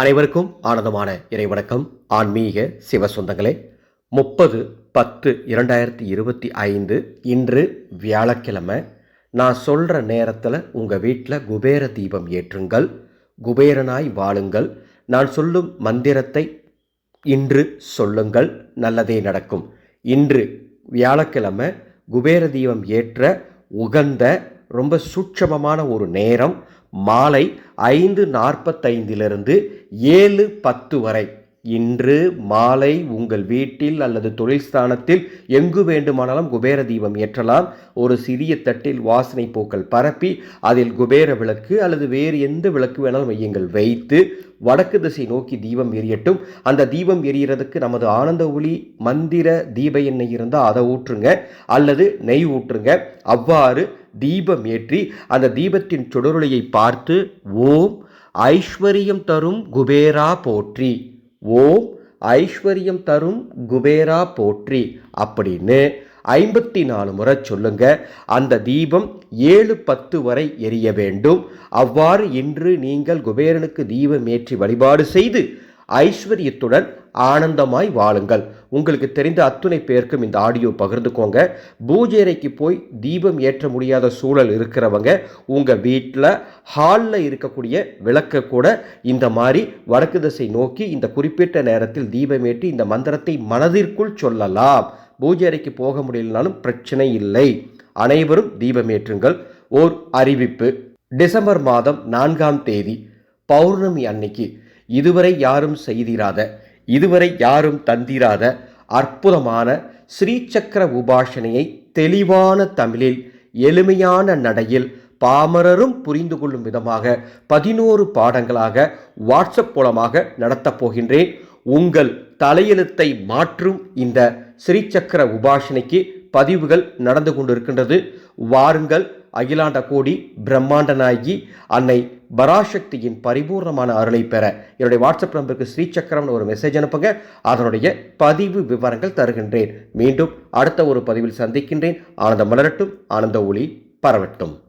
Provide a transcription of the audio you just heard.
அனைவருக்கும் ஆனந்தமான இறைவணக்கம். ஆன்மீக சிவ சொந்தங்களே முப்பது பத்து இரண்டாயிரத்தி இருபத்தி ஐந்து இன்று வியாழக்கிழமை. நான் சொல்கிற நேரத்தில் உங்கள் வீட்டில் குபேர தீபம் ஏற்றுங்கள் குபேரனாய் வாழுங்கள். நான் சொல்லும் மந்திரத்தை இன்று சொல்லுங்கள் நல்லதே நடக்கும். இன்று வியாழக்கிழமை குபேர தீபம் ஏற்ற உகந்த ரொம்ப சூட்சமமான ஒரு நேரம். மாலை ஐந்து நாற்பத்தைந்திலிருந்து ஏழு பத்து வரை. இன்று மாலை உங்கள் வீட்டில் அல்லது தொழில் ஸ்தானத்தில் எங்கு வேண்டுமானாலும் குபேர தீபம் ஏற்றலாம். ஒரு சிறிய தட்டில் வாசனை பூக்கள் பரப்பி அதில் குபேர விளக்கு அல்லது வேறு எந்த விளக்கு வேணாலும் மையங்கள் வைத்து வடக்கு திசை நோக்கி தீபம் எரியட்டும். அந்த தீபம் எரியறதுக்கு நமது ஆனந்த ஒளி மந்திர தீப எண்ணெய் இருந்தால் அதை ஊற்றுங்க அல்லது நெய் ஊற்றுங்க. அவ்வாறு தீபம் ஏற்றி அந்த தீபத்தின் சுடரொளியை பார்த்து ஓம் ஐஸ்வர்யம் தரும் குபேரா போற்றி ஓம் ஐஸ்வர்யம் தரும் குபேரா போற்றி அப்படின்னு ஐம்பத்தி நாலு முறை சொல்லுங்க. அந்த தீபம் ஏழு பத்து வரை எரிய வேண்டும். அவ்வாறு இன்று நீங்கள் குபேரனுக்கு தீபம் ஏற்றி வழிபாடு செய்து ஐஸ்வர்யத்துடன் ஆனந்தமாய் வாழுங்கள். உங்களுக்கு தெரிந்த அத்துணை பேருக்கும் இந்த ஆடியோ பகிர்ந்துக்கோங்க. பூஜை அறைக்கு போய் தீபம் ஏற்ற முடியாத சூழல் இருக்கிறவங்க உங்கள் வீட்டில் ஹாலில் இருக்கக்கூடிய விளக்கை கூட இந்த மாதிரி வடக்கு திசை நோக்கி இந்த குறிப்பிட்ட நேரத்தில் தீபம் ஏற்றி இந்த மந்திரத்தை மனதிற்குள் சொல்லலாம். பூஜை அறைக்கு போக முடியலனாலும் பிரச்சனை இல்லை. அனைவரும் தீபம் ஏற்றுங்கள். ஓர் அறிவிப்பு. டிசம்பர் மாதம் நான்காம் தேதி பௌர்ணமி அன்னைக்கு இதுவரை யாரும் செய்திராத இதுவரை யாரும் தந்திராத அற்புதமான ஸ்ரீசக்கர உபாசனையை தெளிவான தமிழில் எளிமையான நடையில் பாமரரும் புரிந்து கொள்ளும் விதமாக பதினோரு பாடங்களாக வாட்ஸ்அப் மூலமாக நடத்தப் போகின்றேன். உங்கள் தலையெழுத்தை மாற்றும் இந்த ஸ்ரீசக்கர உபாசனைக்கு பதிவுகள் நடந்து கொண்டிருக்கின்றது. வாருங்கள் அகிலாண்ட கோடி பிரம்மாண்ட நாயகி அன்னை பராசக்தியின் பரிபூர்ணமான அருளை பெற என்னுடைய வாட்ஸ்அப் நம்பருக்கு ஸ்ரீசக்கரம்னு ஒரு மெசேஜ் அனுப்புங்க. அதனுடைய பதிவு விவரங்கள் தருகின்றேன். மீண்டும் அடுத்த ஒரு பதிவில் சந்திக்கின்றேன். ஆனந்தம் மலரட்டும். ஆனந்த ஒளி பரவட்டும்.